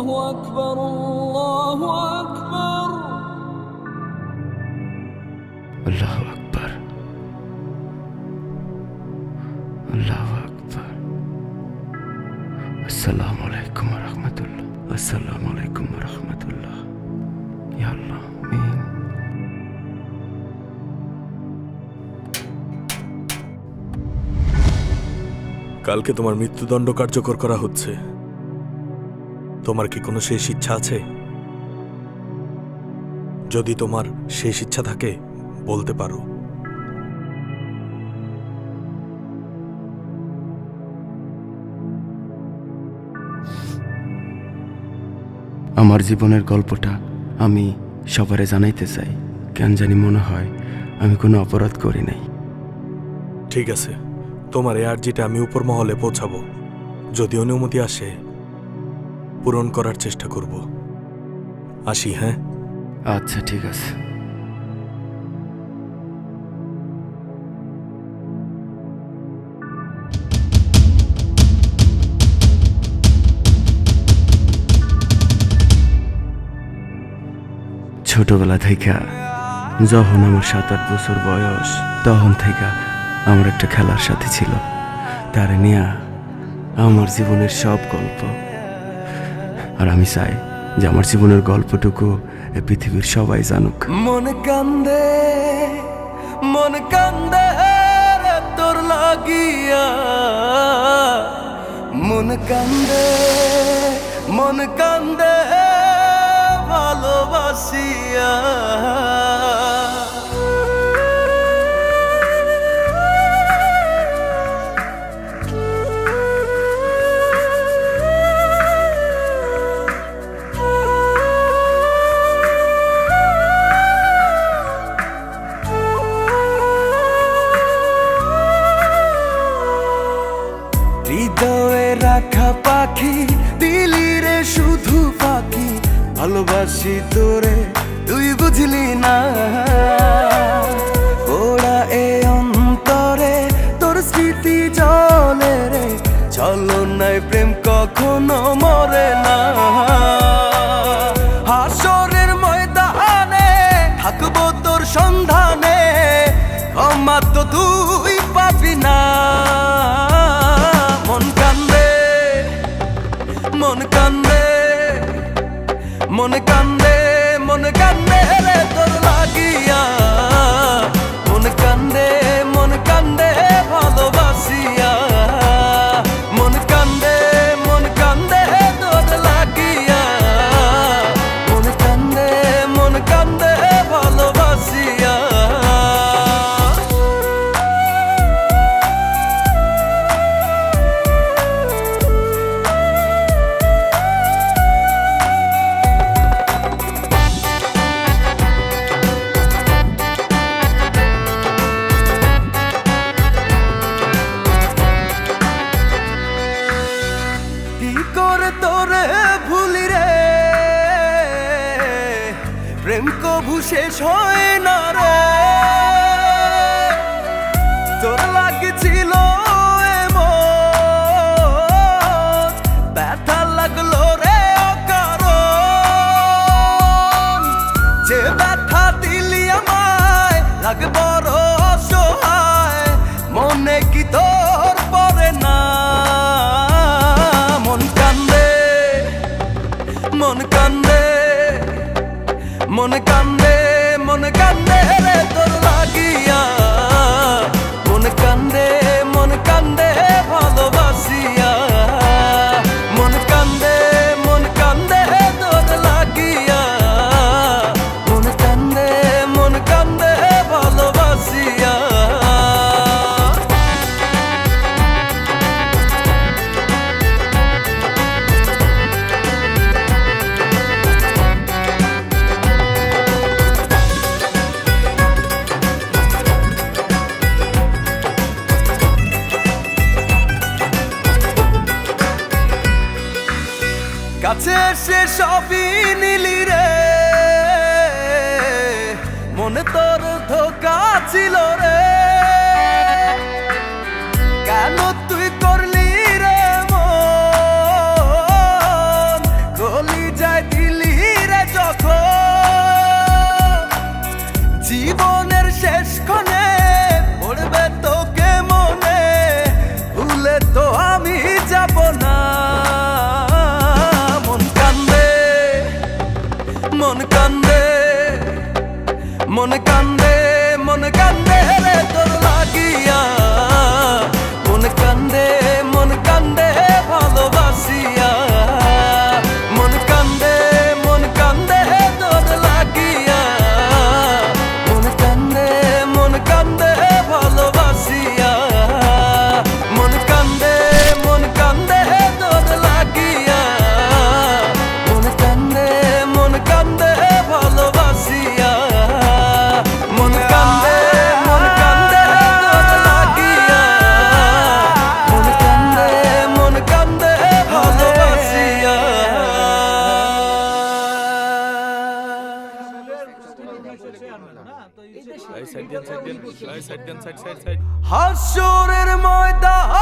الله أكبر الله أكبر আল্লাহ আকবার আল্লাহ আকবার আসসালামু আলাইকুম রহমতুল্লাহ আসসালামু আলাইকুম রহমতুল্লাহ ইয়া আল্লাহ আমিন কালকে তোমার মৃত্যুদণ্ড কার্যকর করা হচ্ছে তোমার কি কোনো শেষ ইচ্ছা আছে? যদি তোমার শেষ ইচ্ছা থাকে বলতে পারো। আমার জীবনের গল্পটা আমি সবারে জানাইতে চাই। কেন জানি মনে হয় আমি কোনো অপরাধ করি নাই। ঠিক আছে তোমার এই আর্জিটা আমি উপর মহলে পৌঁছাবো। যদি অনুমতি আসে পূরণ করার চেষ্টা করব। আসি হ্যাঁ? আচ্ছা ঠিক আছে। ছোটবেলা থেকে যখন আমার সাত আট বছর বয়স, তখন থেকে আমার একটা খেলার সাথে ছিল। তার নিয়ে আমার জীবনের সব গল্প আর আমি চাই যে আমার জীবনের গল্পটুকু পৃথিবীর সবাই জানুক। মন কান্দে মন কান্দে তোর লাগিয়া। মন কান্দে মন কান্দে ভালোবাসিয়া। রাখা পাখি, দিলি রে শুধু পাখি, ভালোবাসি তোরে, তুই বুঝলি না। ওরা এ অন্তরে তোর স্মৃতি জলে রে, চলো নাই প্রেম কখনো মরে না। হাসরের ময়দানে থাকব তোর সন্ধানে, ক্ষমা তুই পাবি না। মন কান্দে মন কান্দে মন কান্দে। প্রেম কভু শেষ হয় না রে। তোর লাগছিল কান্দে মন কান্দে রে তোর লাগিয়া। মন কান্দে মন ভালোবাসিয়া। মন কান্দে কাছে সে সবই নিলি রে। মনে তোর ধোকা ছিল রে। মন কান্দে মন কান্দে রে তোর লাগিয়া। মন কান্দে মন কান্দে ভালোবাসিয়া। হাসরের ময়দানে